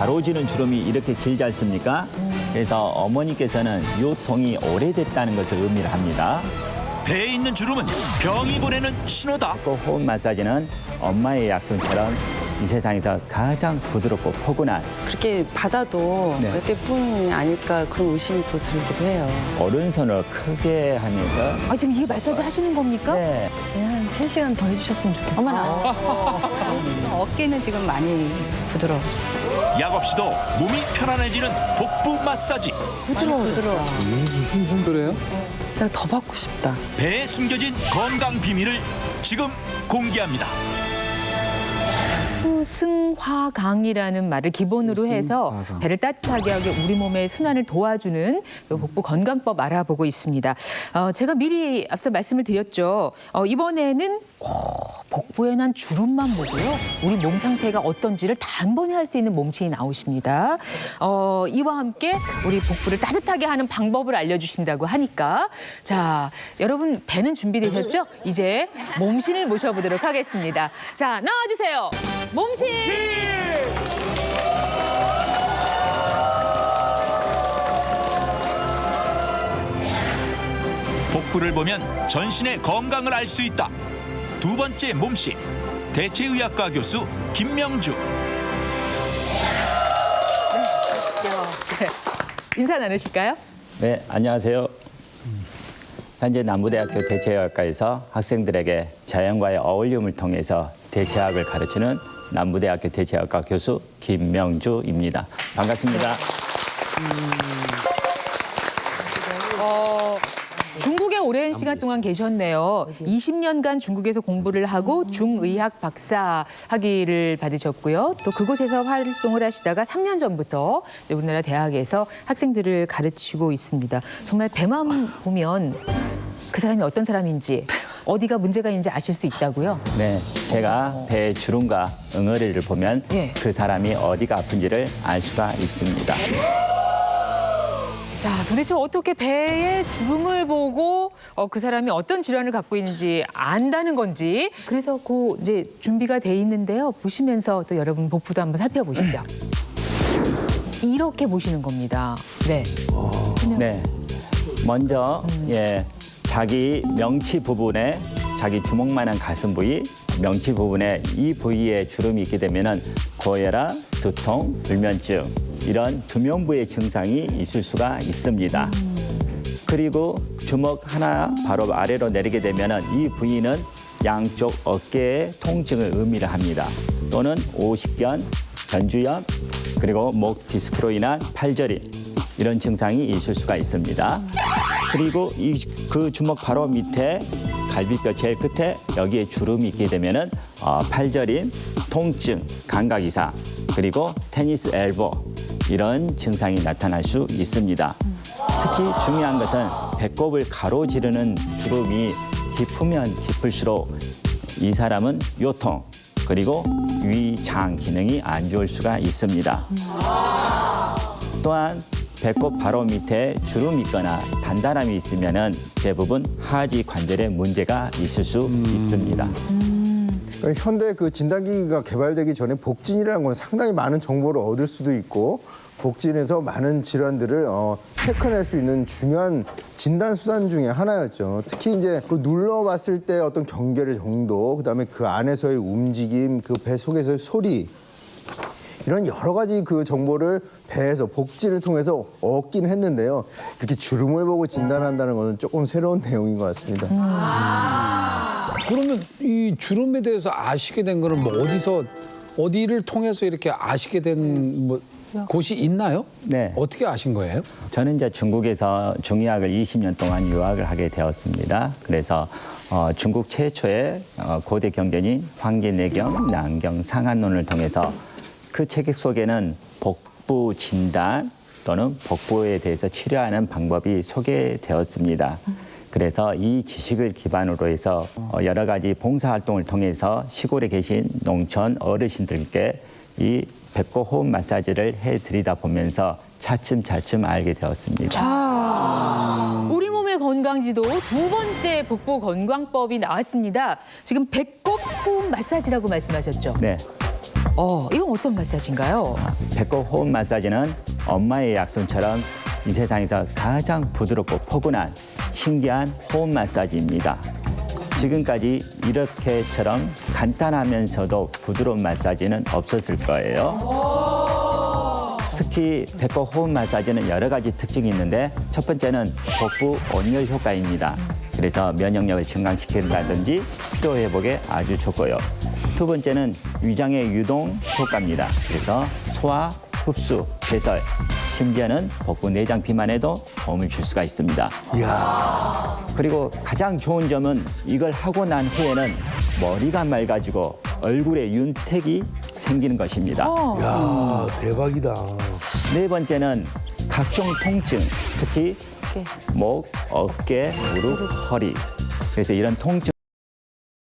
가로지는 주름이 이렇게 길지 않습니까? 그래서 어머니께서는 요 통이 오래됐다는 것을 의미를 합니다. 배에 있는 주름은 병이 보내는 신호다. 그 호흡 마사지는 엄마의 약손처럼 이 세상에서 가장 부드럽고 포근한 그렇게 받아도 네. 그때뿐이 아닐까 그런 의심이 또 들기도 해요. 오른손을 크게 하면서 아, 지금 이게 마사지 하시는 겁니까? 네, 한 3시간 더 해주셨으면 좋겠어요. 어머나. 어깨는 지금 많이 부드러워졌어요. 약 없이도 몸이 편안해지는 복부 마사지. 부드러워, 부드러워. 무슨 힘들어요? 내가 더 받고 싶다. 배에 숨겨진 건강 비밀을 지금 공개합니다. 수승화강이라는 말을 기본으로 해서 수승화강. 배를 따뜻하게 하게 우리 몸의 순환을 도와주는 그 복부 건강법 알아보고 있습니다. 어, 제가 미리 앞서 말씀을 드렸죠. 어, 이번에는 오, 복부에 난 주름만 보고요. 우리 몸 상태가 어떤지를 단번에 할 수 있는 몸치이 나오십니다. 어, 이와 함께 우리 복부를 따뜻하게 하는 방법을 알려주신다고 하니까 자 여러분 배는 준비되셨죠? 이제 몸신을 모셔보도록 하겠습니다. 자 나와주세요. 몸신. 복부를 보면 전신의 건강을 알 수 있다. 두 번째 몸씨 대체의학과 교수 김명주. 인사 나누실까요? 네, 안녕하세요. 현재 남부대학교 대체학과에서 학생들에게 자연과의 어울림을 통해서 대체학을 가르치는 남부대학교 대체학과 교수 김명주입니다. 반갑습니다. 어, 중국에 오랜 시간 동안 계셨네요. 20년간 중국에서 공부를 하고 중의학 박사 학위를 받으셨고요. 또 그곳에서 활동을 하시다가 3년 전부터 우리나라 대학에서 학생들을 가르치고 있습니다. 정말 배만 보면 그 사람이 어떤 사람인지 어디가 문제가 있는지 아실 수 있다고요. 네, 제가 배의 주름과 응어리를 보면 예. 그 사람이 어디가 아픈지를 알 수가 있습니다. 자, 도대체 어떻게 배에 주름을 보고 어, 그 사람이 어떤 질환을 갖고 있는지 안다는 건지 그래서 그 이제 준비가 돼 있는데요. 보시면서 또 여러분 복부도 한번 살펴보시죠. 이렇게 보시는 겁니다. 네. 네, 먼저 예, 자기 명치 부분에 자기 주먹만한 가슴 부위, 명치 부분에 이 부위에 주름이 있게 되면은 고혈압, 두통, 불면증 이런 두면부의 증상이 있을 수가 있습니다. 그리고 주먹 하나 바로 아래로 내리게 되면은 이 부위는 양쪽 어깨의 통증을 의미를 합니다. 또는 오십견, 전주염, 그리고 목 디스크로 인한 팔저림 이런 증상이 있을 수가 있습니다. 그리고 이 그 주먹 바로 밑에 갈비뼈 제일 끝에 여기에 주름이 있게 되면은 어, 팔저림, 통증, 감각 이상 그리고 테니스 엘보 이런 증상이 나타날 수 있습니다. 특히 중요한 것은 배꼽을 가로지르는 주름이 깊으면 깊을수록 이 사람은 요통 그리고 위장 기능이 안 좋을 수가 있습니다. 또한 배꼽 바로 밑에 주름이 있거나 단단함이 있으면은 대부분 하지 관절에 문제가 있을 수 있습니다. 그러니까 현대 그 진단기기가 개발되기 전에 복진이라는 건 상당히 많은 정보를 얻을 수도 있고 복진에서 많은 질환들을 어, 체크할 수 있는 중요한 진단 수단 중에 하나였죠. 특히 이제 그 눌러봤을 때 어떤 경계의 정도, 그다음에 그 안에서의 움직임, 그 배 속에서의 소리 이런 여러 가지 그 정보를 배에서 복지를 통해서 얻긴 했는데요. 이렇게 주름을 보고 진단한다는 것은 조금 새로운 내용인 것 같습니다. 그러면 이 주름에 대해서 아시게 된 거는 뭐 어디서 어디를 통해서 이렇게 아시게 된뭐 곳이 있나요? 네. 어떻게 아신 거예요? 저는 이제 중국에서 중의학을 20년 동안 유학을 하게 되었습니다. 그래서 어, 중국 최초의 어, 고대 경전인 황계내경, 난경, 상한론을 통해서 그 책 속에는 복부 진단 또는 복부에 대해서 치료하는 방법이 소개되었습니다. 그래서 이 지식을 기반으로 해서 어, 여러 가지 봉사활동을 통해서 시골에 계신 농촌 어르신들께 이 배꼽 호흡 마사지를 해드리다 보면서 차츰차츰 알게 되었습니다. 자, 우리 몸의 건강지도 두 번째 복부 건강법이 나왔습니다. 지금 배꼽 호흡 마사지라고 말씀하셨죠? 네, 어, 이건 어떤 마사지인가요? 배꼽 호흡 마사지는 엄마의 약손처럼 이 세상에서 가장 부드럽고 포근한 신기한 호흡 마사지입니다. 지금까지 이렇게처럼 간단하면서도 부드러운 마사지는 없었을 거예요. 특히 배꼽 호흡 마사지는 여러 가지 특징이 있는데 첫 번째는 복부 온열 효과입니다. 그래서 면역력을 증강시킨다든지 피로 회복에 아주 좋고요. 두 번째는 위장의 유동 효과입니다. 그래서 소화, 흡수, 배설, 심지어는 복부 내장 비만에도 도움을 줄 수가 있습니다. 그리고 가장 좋은 점은 이걸 하고 난 후에는 머리가 맑아지고 얼굴에 윤택이 생기는 것입니다. 야 대박이다. 네 번째는 각종 통증, 특히 목, 어깨, 무릎, 허리. 그래서 이런 통증